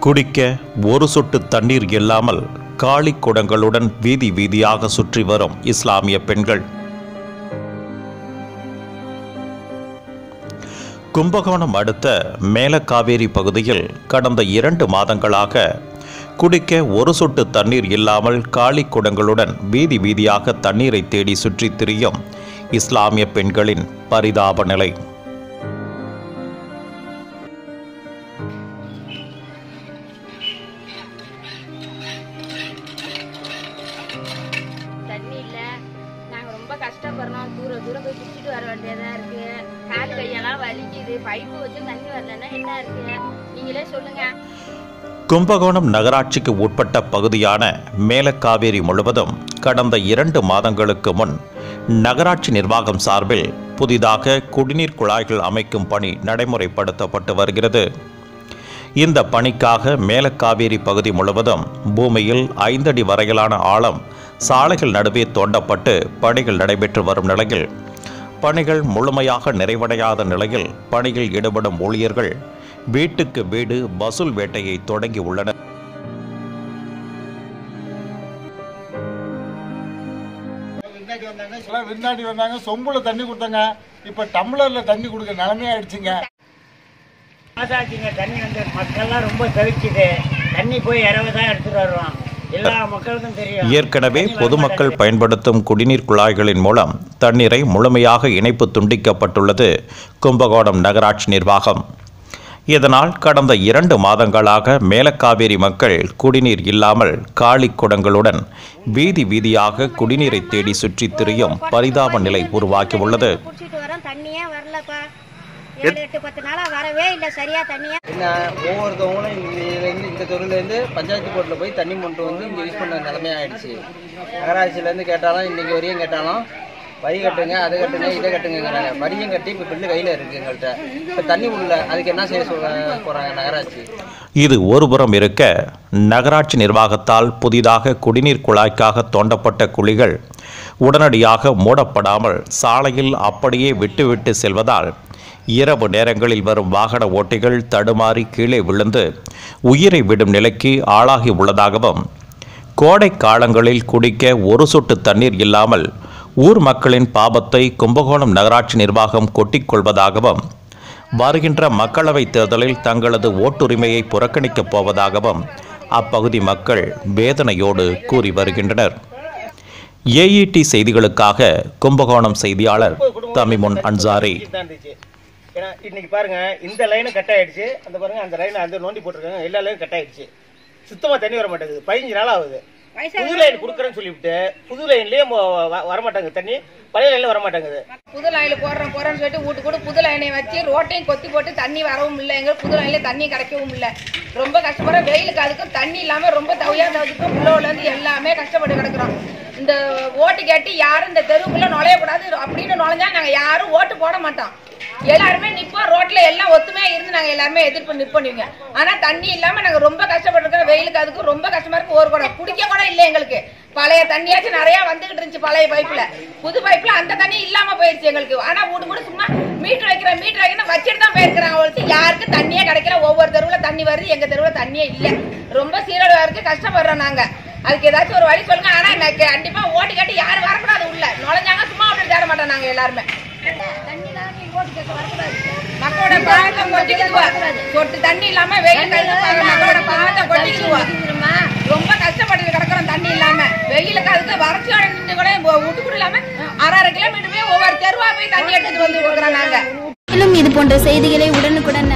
குடிக்க ஒரு சொட்டு தண்ணீர் இல்லாமல் காளி குடங்களுடன் வீதி வீதியாக சுற்றி வரும் இஸ்லாமிய பெண்கள். கும்பகோணம் அடுத்த மேலக்காவேரி பகுதியில் கடந்த இரண்டு மாதங்களாக குடிக்க ஒரு சொட்டு தண்ணீர் இல்லாமல் காளி குடங்களுடன் வீதி வீதியாக தண்ணீரை தேடி சுற்றித் திரியும் இஸ்லாமிய பெண்களின் பரிதாப நிலை. பிடிச்சிட்டு வர வேண்டியதா இருக்கு. கால் கையெல்லாம் வலிக்குது. பைப்பு வச்சு தண்ணி வரலன்னா என்ன இருக்கு? நீங்களே சொல்லுங்க. கும்பகோணம் நகராட்சிக்கு உட்பட்ட பகுதியான மேலக்காவேரி முழுவதும் கடந்த இரண்டு மாதங்களுக்கு முன் நகராட்சி நிர்வாகம் சார்பில் புதிதாக குடிநீர் குழாய்கள் அமைக்கும் பணி நடைமுறைப்படுத்தப்பட்டு வருகிறது. இந்த பணிக்காக மேலக்காவேரி பகுதி முழுவதும் பூமியில் ஐந்தடி வரையிலான ஆழம் சாலைகள் நடுவே தோண்டப்பட்டு பணிகள் நடைபெற்று வரும் நிலையில் பணிகள் முழுமையாக நிறைவடையாத நிலையில் பணியில் ஈடுபடும் ஊழியர்கள் வீட்டுக்கு வீடு வசூல் வேட்டையை தொடங்கி உள்ளனர். விருந்தாடி வந்தாங்க சொம்புல தண்ணி கொடுத்தாங்க. இப்ப டம்ளர்ல தண்ணி கொடுக்க நிலைமையாயிடுச்சுங்க மாசாச்சுங்க தண்ணி வந்து மக்கள்லாம் ரொம்ப தவிக்குது தண்ணி போய் இரவு தான் எடுத்துட்டு தெரியும் ஏற்கனவே பொதுமக்கள் பயன்படுத்தும் குடிநீர் குழாய்களின் மூலம் தண்ணீரை முழுமையாக இணைப்பு துண்டிக்கப்பட்டுள்ளது. கும்பகோணம் நகராட்சி நிர்வாகம். இதனால் கடந்த இரண்டு மாதங்களாக மேலக்காவேரி மக்கள் குடிநீர் இல்லாமல் காலி குடங்களுடன் வீதி வீதியாக குடிநீரை தேடி சுற்றித் திரியும் பரிதாப நிலை உருவாகியுள்ளது. ஏழு எட்டு பத்து நாளா வரவே இல்லை சரியா தண்ணியே? என்ன ஒவ்வொருத்தவங்களும் இந்த இதுலேருந்து இந்த தெருவுலேருந்து பஞ்சாயத்து போர்ட்டில் போய் தண்ணி மொண்டு வந்து இங்கே யூஸ் பண்ண நிலைமை ஆயிடுச்சு. நகராட்சியிலேருந்து கேட்டாலும் இன்னைக்கு வரையும் கேட்டாலும் வரி கட்டுங்க அதை கட்டுங்க இதை கட்டுங்கிறாங்க வரியும் கட்டி இப்போ பில்லு கையில் இருக்குது எங்கள்கிட்ட இப்போ தண்ணி உள்ள அதுக்கு என்ன செய்ய சொல்ல போகிறாங்க நகராட்சி? இது ஒருபுறம் இருக்க நகராட்சி நிர்வாகத்தால் புதிதாக குடிநீர் குழாய்க்காக தோண்டப்பட்ட குழிகள் உடனடியாக மூடப்படாமல் சாலையில் அப்படியே விட்டுவிட்டு செல்வதால் இரவு நேரங்களில் வரும் வாகன ஓட்டிகள் தடுமாறி கீழே விழுந்து உயிரை விடும் நிலைக்கு ஆளாகி உள்ளதாகவும் கோடை காலங்களில் குடிக்க ஒரு சொட்டு தண்ணீர் இல்லாமல் ஊர் மக்களின் பாபத்தை கும்பகோணம் நகராட்சி நிர்வாகம் கொட்டிக்கொள்வதாகவும் வருகின்ற மக்களவைத் தேர்தலில் தங்களது ஓட்டுரிமையை புறக்கணிக்கப் போவதாகவும் அப்பகுதி மக்கள் வேதனையோடு கூறி வருகின்றனர். ஏஇடி செய்திகளுக்காக கும்பகோணம் செய்தியாளர் தமிமுன் அன்சாரி. ஏன்னா இன்னைக்கு பாருங்க இந்த லைனும் கட் ஆயிடுச்சு. அந்த பாருங்க அந்த லைன் அந்த நோண்டி போட்டிருக்காங்க. எல்லா லைனும் கட் ஆயிடுச்சு. சுத்தமா தண்ணி வர மாட்டேங்குது. பதினஞ்சு நாள் ஆகுது. புது லைன் கொடுக்குறேன்னு சொல்லிவிட்டு புது லைன்லயே வர மாட்டாங்க தண்ணி. பழைய லைன்ல வர மாட்டேங்குது புது லைன்ல போடுறோம் போறோம்னு சொல்லிட்டு வீட்டு கூட புது லைனை வச்சு ரோட்டையும் கொத்தி போட்டு தண்ணி வரவும் இல்லை. எங்க புது லைன்ல தண்ணி கிடைக்கவும் இல்லை. ரொம்ப கஷ்டப்படுற வெயிலுக்கு அதுக்கும் தண்ணி இல்லாம ரொம்ப தவியா தவிச்சுக்கும் உள்ளோல இருந்து எல்லாமே கஷ்டப்பட்டு கிடக்குறோம். இந்த ஓட்டு கேட்டு யாரும் இந்த தெருவுக்குள்ள நுழையக்கூடாது. அப்படின்னு நுழைஞ்சா நாங்க யாரும் ஓட்டு போட மாட்டோம். எல்லாருமே நிப்போம். ரோட்ல எல்லாம் ஒத்துமையா இருந்து நாங்க எல்லாருமே எதிர்ப்பு நிற்போங்க ஆனா தண்ணி இல்லாம நாங்க ரொம்ப கஷ்டப்பட்டு இருக்கோம் வெயிலுக்கு அதுக்கும் ரொம்ப கஷ்டமா இருக்கு. ஒரு குடம் குடிக்க கூட இல்லை எங்களுக்கு. பழைய தண்ணியாச்சும் நிறைய வந்துகிட்டு இருந்துச்சு பழைய பைப்ல புது பைப்ல அந்த தண்ணி இல்லாம போயிருச்சு எங்களுக்கு. ஆனா வீடு கூட சும்மா மீட்டர் வைக்கிறேன் மீட்டர் வைக்கிறேன் வச்சுட்டு தான் போயிருக்கிறாங்க ஒழிச்சு யாருக்கும் தண்ணியே கிடைக்கல. ஒவ்வொரு தெருவுல தண்ணி வருது எங்க தெருவுல தண்ணியே இல்ல. ரொம்ப சீரழிவா இருக்கு கஷ்டப்படுறோம் நாங்க. அதுக்கு ஏதாச்சும் ஒரு வழி சொல்லுங்க. ஆனா எனக்கு கண்டிப்பா ஓட்டு கட்டி யாரும் வரக்கூடாது உள்ள. நுழைஞ்சாங்க சும்மா அப்படி தேட மாட்டோம் நாங்க எல்லாருமே. மக்களோட பாவத்தை சொட்டு தண்ணி இல்லாம வெயில் மக்களோட பாவம் கொட்டிக்குதுவா ரொம்ப கஷ்டப்பட்டு கிடக்குறோம் தண்ணி இல்லாம வெயிலுக்கு அதுக்கு வறட்சியோட நின்று கூட விட்டு கூட இல்லாம அரை அரை கிலோமீட்டர் போய் தண்ணி எடுத்துட்டு வந்து கொடுக்குறோம் நாங்க. மேலும் இது போன்ற செய்திகளை உடனுக்குடன்